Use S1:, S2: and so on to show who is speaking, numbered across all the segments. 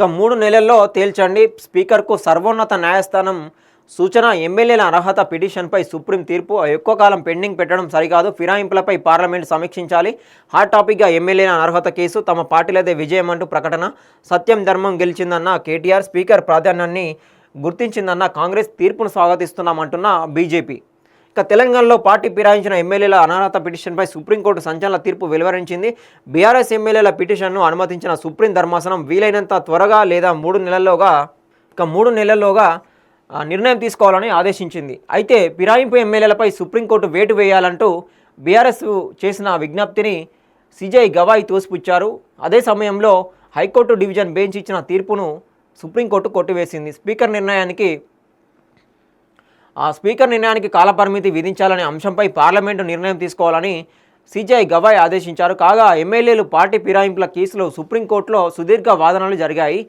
S1: ఇక మూడు నెలల్లో తేల్చండి. స్పీకర్కు సర్వోన్నత న్యాయస్థానం సూచన ఎమ్మెల్యేల అర్హత పిటిషన్పై సుప్రీం తీర్పు. ఎక్కువ కాలం పెండింగ్ పెట్టడం సరికాదు. ఫిరాయింపులపై పార్లమెంట్ సమీక్షించాలి. హాట్ టాపిక్గా ఎమ్మెల్యేల అర్హత కేసు. తమ పార్టీలదే విజయం అంటూ ప్రకటన. సత్యం ధర్మం గెలిచిందన్న కేటీఆర్ స్పీకర్ ప్రాధాన్యాన్ని గుర్తించిందన్న కాంగ్రెస్ తీర్పును స్వాగతిస్తున్నామంటున్న బీజేపీ. ఇక తెలంగాణలో పార్టీ ఫిరాయించిన ఎమ్మెల్యేల అనర్హత పిటిషన్పై సుప్రీంకోర్టు సంచలన తీర్పు వెలువరించింది. బీఆర్ఎస్ ఎమ్మెల్యేల పిటిషన్ను అనుమతించిన సుప్రీం ధర్మాసనం వీలైనంత త్వరగా లేదా మూడు నెలల్లోగా ఇక మూడు నెలల్లోగా నిర్ణయం తీసుకోవాలని ఆదేశించింది. అయితే ఫిరాయింపు ఎమ్మెల్యేలపై సుప్రీంకోర్టు వేటు వేయాలంటూ బీఆర్ఎస్ చేసిన విజ్ఞప్తిని సిజై గవాయి తోసిపుచ్చారు. అదే సమయంలో హైకోర్టు డివిజన్ బెంచ్ ఇచ్చిన తీర్పును సుప్రీంకోర్టు కొట్టివేసింది. స్పీకర్ నిర్ణయానికి ఆ స్పీకర్ నిర్ణయానికి కాలపరిమితి విధించాలనే అంశంపై పార్లమెంటు నిర్ణయం తీసుకోవాలని సిజై గవాయ్ ఆదేశించారు. కాగా ఎమ్మెల్యేలు పార్టీ ఫిరాయింపుల కేసులో సుప్రీంకోర్టులో సుదీర్ఘ వాదనలు జరిగాయి.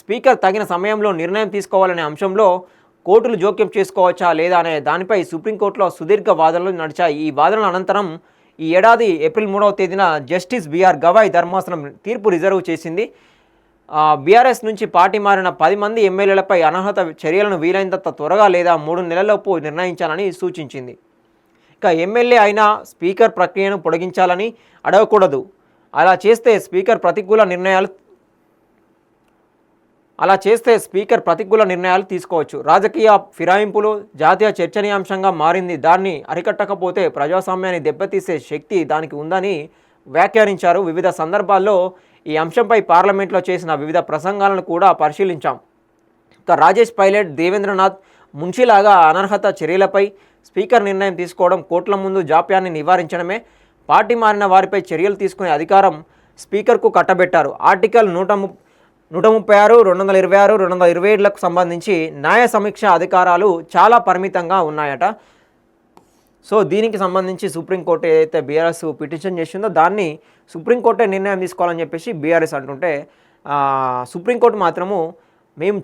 S1: స్పీకర్ తగిన సమయంలో నిర్ణయం తీసుకోవాలనే అంశంలో కోర్టులు జోక్యం చేసుకోవచ్చా లేదా అనే దానిపై సుప్రీంకోర్టులో సుదీర్ఘ వాదనలు నడిచాయి. ఈ వాదనల అనంతరం ఈ ఏడాది ఏప్రిల్ మూడవ తేదీన జస్టిస్ బిఆర్ గవాయ్ ధర్మాసనం తీర్పు రిజర్వ్ చేసింది. బీఆర్ఎస్ నుంచి పార్టీ మారిన పది మంది ఎమ్మెల్యేలపై అనర్హత చర్యలను వీలైనంత త్వరగా లేదా మూడు నెలలలోపు నిర్ణయించాలని సూచించింది. ఇక ఎమ్మెల్యే అయినా స్పీకర్ ప్రక్రియను పొడిగించాలని అడగకూడదు. అలా చేస్తే స్పీకర్ ప్రతికూల నిర్ణయాలు అలా చేస్తే స్పీకర్ ప్రతికూల నిర్ణయాలు తీసుకోవచ్చు. రాజకీయ ఫిరాయింపులు జాతీయ చర్చనీయాంశంగా మారింది. దాన్ని అరికట్టకపోతే ప్రజాస్వామ్యాన్ని దెబ్బతీసే శక్తి దానికి ఉందని వ్యాఖ్యానించారు వివిధ సందర్భాల్లో ఈ అంశంపై పార్లమెంట్లో చేసిన వివిధ ప్రసంగాలను కూడా పరిశీలించాం. ఇక రాజేష్ పైలట్ దేవేంద్రనాథ్ మున్షిలాగా అనర్హత చర్యలపై స్పీకర్ నిర్ణయం తీసుకోవడం కోట్ల ముందు జాప్యాన్ని నివారించడమే. పార్టీ మారిన వారిపై చర్యలు తీసుకునే అధికారం స్పీకర్కు కట్టబెట్టారు. ఆర్టికల్ నూట ము నూట ముప్పై ఆరు రెండు వందల ఇరవై ఆరు రెండు వందల ఇరవై ఏడులకు సంబంధించి న్యాయ సమీక్ష అధికారాలు చాలా పరిమితంగా ఉన్నాయట. సో దీనికి సంబంధించి సుప్రీంకోర్టు ఏదైతే బీఆర్ఎస్ పిటిషన్ చేసిందో దాన్ని సుప్రీంకోర్టే నిర్ణయం తీసుకోవాలని చెప్పేసి బీఆర్ఎస్ అంటుంటే సుప్రీంకోర్టు మాత్రము మేము